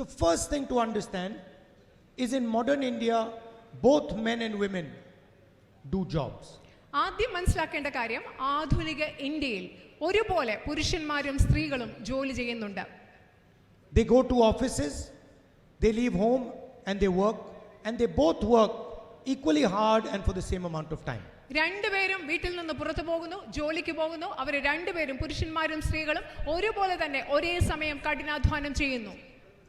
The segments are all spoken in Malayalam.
The first thing to understand is in modern India, both men and women do jobs. ആദ്യം മനസ്സിലാക്കേണ്ട കാര്യം ആധുനിക ഇന്ത്യയിൽ ഒരുപോലെ പുരുഷന്മാരും സ്ത്രീകളും ജോലി ചെയ്യുന്നുണ്ട് They go to offices, they leave home and they work, and they both work equally hard and for the same amount of time. രണ്ടുപേരും വീട്ടിൽ നിന്ന് പുറത്തു പോകുന്നു ജോലിക്ക് പോകുന്നു അവർ രണ്ടുപേരും പുരുഷന്മാരും സ്ത്രീകളും ഒരുപോലെ തന്നെ ഒരേ സമയം കഠിനാധ്വാനം ചെയ്യുന്നു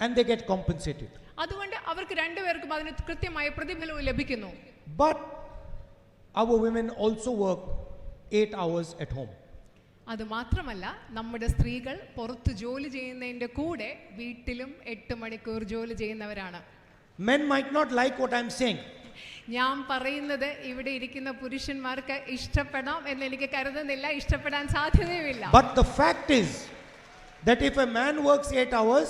And they get compensated. അതുകൊണ്ട് അവർക്ക് രണ്ടുപേർക്കും അതിന് കൃത്യമായ പ്രതിഫലവും ലഭിക്കുന്നു But our women also work eight hours at home. അത് മാത്രമല്ല നമ്മുടെ സ്ത്രീകൾ പുറത്ത് ജോലി ചെയ്യുന്നതിന്റെ കൂടെ വീട്ടിലും എട്ട് മണിക്കൂർ ജോലി ചെയ്യുന്നവരാണ് Men might not like what I'm saying, ഞാൻ പറയുന്നത് ഇവിടെ ഇരിക്കുന്ന പുരുഷന്മാർക്ക് ഇഷ്ടപ്പെടാം എന്ന് എനിക്ക് കരുതുന്നില്ല ഇഷ്ടപ്പെടാൻ സാധ്യതയുമില്ല but the fact is that if a man works eight hours,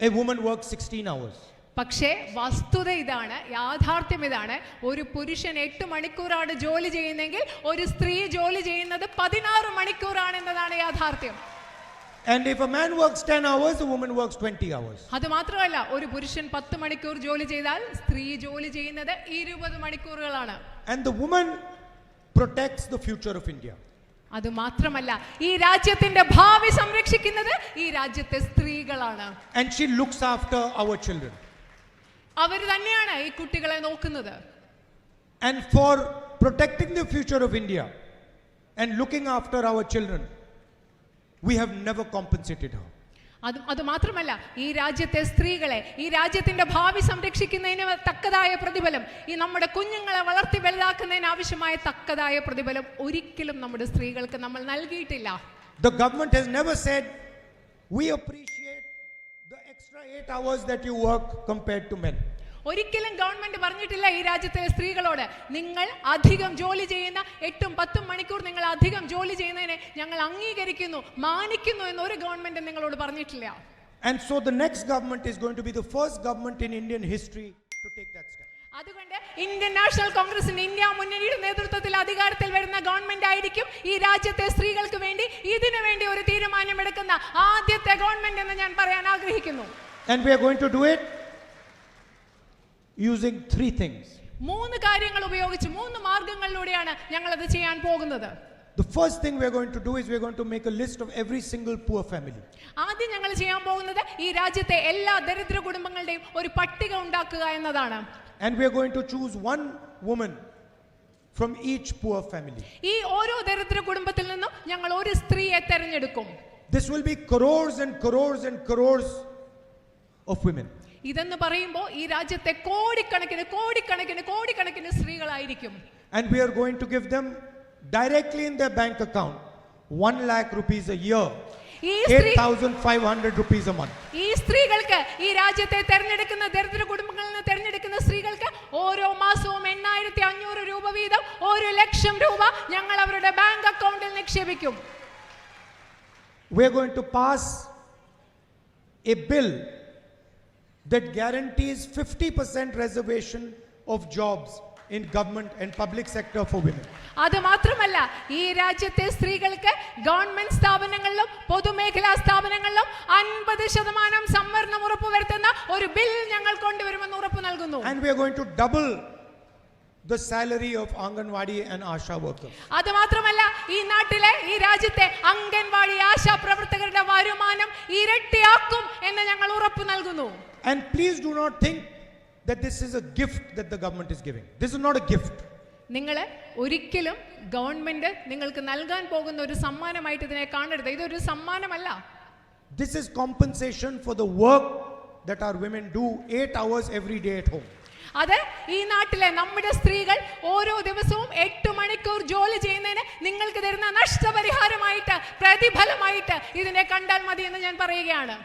a woman works 16 hours. പക്ഷേ വസ്തുത ഇതാണ് യാഥാർത്ഥ്യം ഇതാണ് ഒരു പുരുഷൻ എട്ട് മണിക്കൂറാണ് ജോലി ചെയ്യുന്നെങ്കിൽ ഒരു സ്ത്രീ ജോലി ചെയ്യുന്നത് പതിനാറ് മണിക്കൂറാണ് എന്നതാണ് യാഥാർത്ഥ്യം And if a man works 10 hours, a woman works 20 hours. അത് മാത്രമല്ല ഒരു പുരുഷൻ പത്ത് മണിക്കൂർ ജോലി ചെയ്താൽ സ്ത്രീ ജോലി ചെയ്യുന്നത് ഇരുപത് മണിക്കൂറുകളാണ് And the woman protects the future of India. അത് മാത്രമല്ല ഈ രാജ്യത്തിന്റെ ഭാവി സംരക്ഷിക്കുന്നത് ഈ രാജ്യത്തെ സ്ത്രീകളാണ് And she looks after our children. അവർ തന്നെയാണ് ഈ കുട്ടികളെ നോക്കുന്നത് And for protecting the future of India and looking after our children, we have never compensated her. അത് അത് മാത്രമല്ല ഈ രാജ്യത്തെ സ്ത്രീകളെ ഈ രാജ്യത്തിന്റെ ഭാവി സംരക്ഷിക്കുന്നതിന് തക്കതായ പ്രതിഫലം ഈ നമ്മുടെ കുഞ്ഞുങ്ങളെ വളർത്തി വലുതാക്കുന്നതിന് ആവശ്യമായ തക്കതായ പ്രതിഫലം ഒരിക്കലും നമ്മുടെ സ്ത്രീകൾക്ക് നമ്മൾ നൽകിയിട്ടില്ല The government has never said, we appreciate the extra 8 hours that you work compared to men. ഒരിക്കലും ഗവൺമെന്റ് പറഞ്ഞിട്ടില്ല ഈ രാജ്യത്തെ സ്ത്രീകളോട്. നിങ്ങൾ അധികം ജോലി ചെയ്യുന്ന എട്ടും പത്തും മണിക്കൂർ നിങ്ങൾ അധികം ജോലി ചെയ്യുന്നതിനെ ഞങ്ങൾ അംഗീകരിക്കുന്നു മാനിക്കുന്നു എന്ന് ഒരു ഗവൺമെന്റ് നിങ്ങളോട് പറഞ്ഞിട്ടില്ല. And so the next government is going to be the first government in Indian history to take that step. അതുകൊണ്ട് ഇന്ത്യൻ നാഷണൽ കോൺഗ്രസിന് ഇന്ത്യ മുന്നണിയുടെ നേതൃത്വത്തിൽ അധികാരത്തിൽ വരുന്ന ഗവൺമെന്റ് ആയിരിക്കും ഈ രാജ്യത്തെ സ്ത്രീകൾക്ക് വേണ്ടി ഇതിനു വേണ്ടി ഒരു തീരുമാനമെടുക്കുന്ന ആദ്യത്തെ ഗവൺമെന്റ് എന്ന് ഞാൻ പറയാൻ ആഗ്രഹിക്കുന്നു. And we are going to do it using three things. മൂന്ന് കാര്യങ്ങൾ ഉപയോഗിച്ച് മൂന്ന് മാർഗങ്ങളിലൂടെയാണ് ഞങ്ങൾ അത് ചെയ്യാൻ പോകുന്നത് The first thing we are going to do is we are going to make a list of every single poor family. ആദ്യം ഞങ്ങൾ ചെയ്യാൻ പോകുന്നത് ഈ രാജ്യത്തെ എല്ലാ ദരിദ്ര കുടുംബങ്ങളുടെയും ഒരു പട്ടിക ഉണ്ടാക്കുക എന്നതാണ് And we are going to choose one woman from each poor family. ഈ ഓരോ ദരിദ്ര കുടുംബത്തിൽ നിന്നും ഞങ്ങൾ ഒരു സ്ത്രീയെ തെരഞ്ഞെടുക്കും This will be crores and crores and crores of women. ഇതെന്ന് പറയുമ്പോൾ ഈ രാജ്യത്തെ കോടിക്കണക്കിന് കോടിക്കണക്കിന് കോടിക്കണക്കിന് സ്ത്രീകളായിരിക്കും And we are going to give them directly in their bank account 1 lakh rupees a year, ഈ 8,500 rupees a month. ഈ സ്ത്രീകൾക്ക് ഈ രാജ്യത്തെ തെരഞ്ഞെടുക്കുന്ന ദരിദ്ര കുടുംബങ്ങളിൽ നിന്ന് തെരഞ്ഞെടുക്കുന്ന സ്ത്രീകൾക്ക് ഓരോ മാസവും എണ്ണായിരത്തി അഞ്ഞൂറ് രൂപ വീതം ഒരു ലക്ഷം രൂപ ഞങ്ങൾ അവരുടെ ബാങ്ക് അക്കൗണ്ടിൽ നിക്ഷേപിക്കും We are going to pass a bill that guarantees 50% reservation of jobs in government and public sector for women. അത് മാത്രമല്ല ഈ രാജ്യത്തെ സ്ത്രീകൾക്ക് ഗവൺമെന്റ് സ്ഥാപനങ്ങളിലും പൊതുമേഖലാ സ്ഥാപനങ്ങളിലും അൻപത് ശതമാനം സംവരണം ഉറപ്പുവരുത്തുന്ന ഒരു ബിൽ ഞങ്ങൾ കൊണ്ടുവരുമെന്ന് ഉറപ്പ് നൽകുന്നു And we are going to double the salary of Anganwadi and Asha workers. അത് മാത്രമല്ല ഈ നാട്ടിലെ ഈ രാജ്യത്തെ ഇരട്ടിയാക്കും എന്ന് ഞങ്ങൾ ഉറപ്പ് നൽകുന്നു and please do not think that this is a gift that the government is giving. This is not a gift നിങ്ങൾ ഒരിക്കലും ഗവൺമെന്റ് നിങ്ങൾക്ക് നൽകാൻ പോകുന്ന ഒരു സമ്മാനമായിട്ട് ഇതിനെ കാണരുത് ഇതൊരു സമ്മാനമല്ല This is compensation for the work that our women do 8 hours every day at home. അത് ഈ നാട്ടിലെ നമ്മുടെ സ്ത്രീകൾ ഓരോ ദിവസവും എട്ട് മണിക്കൂർ ജോലി ചെയ്യുന്നതിന് നിങ്ങൾക്ക് തരുന്ന നഷ്ടപരിഹാരമായിട്ട് പ്രതിഫലമായിട്ട് ഇതിനെ കണ്ടാൽ മതി എന്ന് ഞാൻ പറയുകയാണ്.